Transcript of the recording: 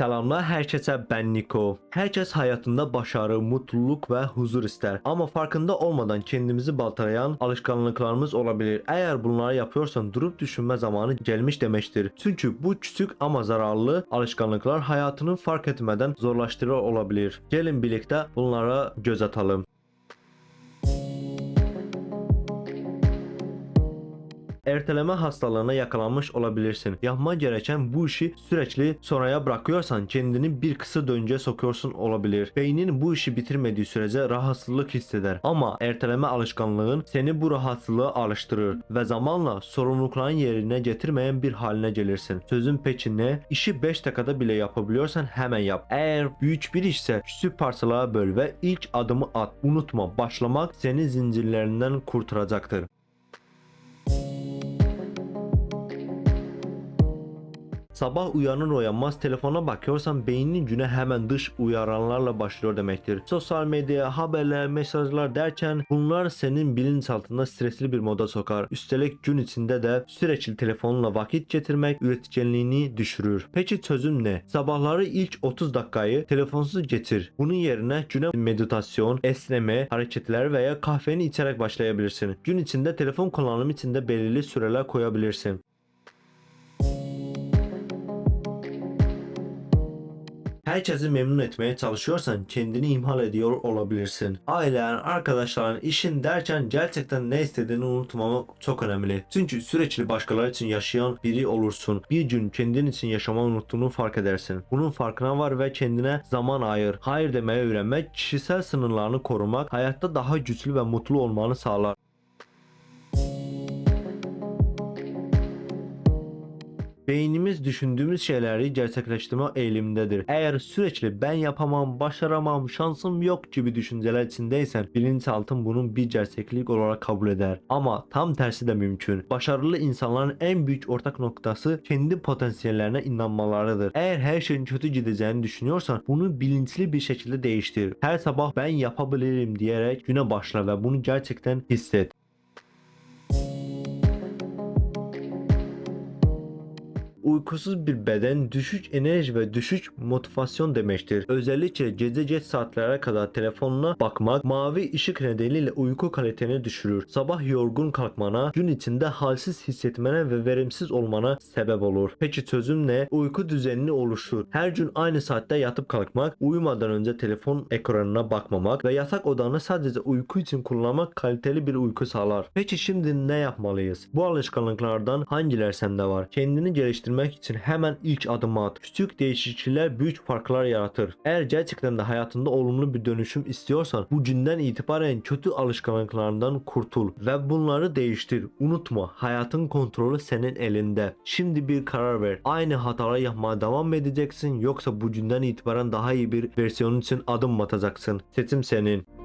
Selamlar herkese ben Niko. Herkes hayatında başarı, mutluluk ve huzur ister. Ama farkında olmadan kendimizi baltalayan alışkanlıklarımız olabilir. Eğer bunları yapıyorsan durup düşünme zamanı gelmiş demektir. Çünkü bu küçük ama zararlı alışkanlıklar hayatını fark etmeden zorlaştırır olabilir. Gelin birlikte bunlara göz atalım. Erteleme hastalığına yakalanmış olabilirsin. Yapman gereken bu işi sürekli sonraya bırakıyorsan kendini bir kısa döngüye sokuyorsun olabilir. Beynin bu işi bitirmediği sürece rahatsızlık hisseder. Ama erteleme alışkanlığın seni bu rahatsızlığa alıştırır ve zamanla sorumlulukların yerine getirmeyen bir haline gelirsin. Sözün peki ne? İşi 5 dakikada bile yapabiliyorsan hemen yap. Eğer büyük bir işse küçük parçalara böl ve ilk adımı at. Unutma başlamak seni zincirlerinden kurtaracaktır. Sabah uyanır uyanmaz telefona bakıyorsan beynin güne hemen dış uyaranlarla başlıyor demektir. Sosyal medya, haberler, mesajlar derken bunlar senin bilinçaltında stresli bir moda sokar. Üstelik gün içinde de sürekli telefonla vakit geçirmek üreticiliğini düşürür. Peki çözüm ne? Sabahları ilk 30 dakikayı telefonsuz geçir. Bunun yerine güne meditasyon, esneme, hareketler veya kahveni içerek başlayabilirsin. Gün içinde telefon kullanımı içinde belirli süreler koyabilirsin. Herkesi memnun etmeye çalışıyorsan kendini imhal ediyor olabilirsin. Ailen, arkadaşların, işin derken gerçekten ne istediğini unutmamak çok önemli. Çünkü sürekli başkaları için yaşayan biri olursun. Bir gün kendin için yaşamayı unuttuğunu fark edersin. Bunun farkına var ve kendine zaman ayır. Hayır demeye öğrenmek, kişisel sınırlarını korumak, hayatta daha güçlü ve mutlu olmanı sağlar. Beynimiz düşündüğümüz şeyleri gerçekleştirme eğilimindedir. Eğer sürekli ben yapamam, başaramam, şansım yok gibi düşünceler içindeysen bilinçaltın bunun bir gerçeklik olarak kabul eder. Ama tam tersi de mümkün. Başarılı insanların en büyük ortak noktası kendi potansiyellerine inanmalarıdır. Eğer her şeyin kötü gideceğini düşünüyorsan bunu bilinçli bir şekilde değiştir. Her sabah ben yapabilirim diyerek güne başla ve bunu gerçekten hisset. Uykusuz bir beden düşük enerji ve düşük motivasyon demektir. Özellikle gece geç saatlere kadar telefonuna bakmak mavi ışık nedeniyle uyku kaliteni düşürür. Sabah yorgun kalkmana, gün içinde halsiz hissetmene ve verimsiz olmana sebep olur. Peki çözüm ne? Uyku düzenini oluştur. Her gün aynı saatte yatıp kalkmak, uyumadan önce telefon ekranına bakmamak ve yatak odanı sadece uyku için kullanmak kaliteli bir uyku sağlar. Peki şimdi ne yapmalıyız? Bu alışkanlıklardan hangileri sende var? Kendini geliştirmek için hemen ilk adımı at. Küçük değişiklikler büyük farklar yaratır. Eğer gerçekten de hayatında olumlu bir dönüşüm istiyorsan bu günden itibaren kötü alışkanlıklarından kurtul ve bunları değiştir. Unutma hayatın kontrolü senin elinde. Şimdi bir karar ver. Aynı hataları yapmaya devam edeceksin yoksa bu günden itibaren daha iyi bir versiyonun için adım mı atacaksın? Seçim senin.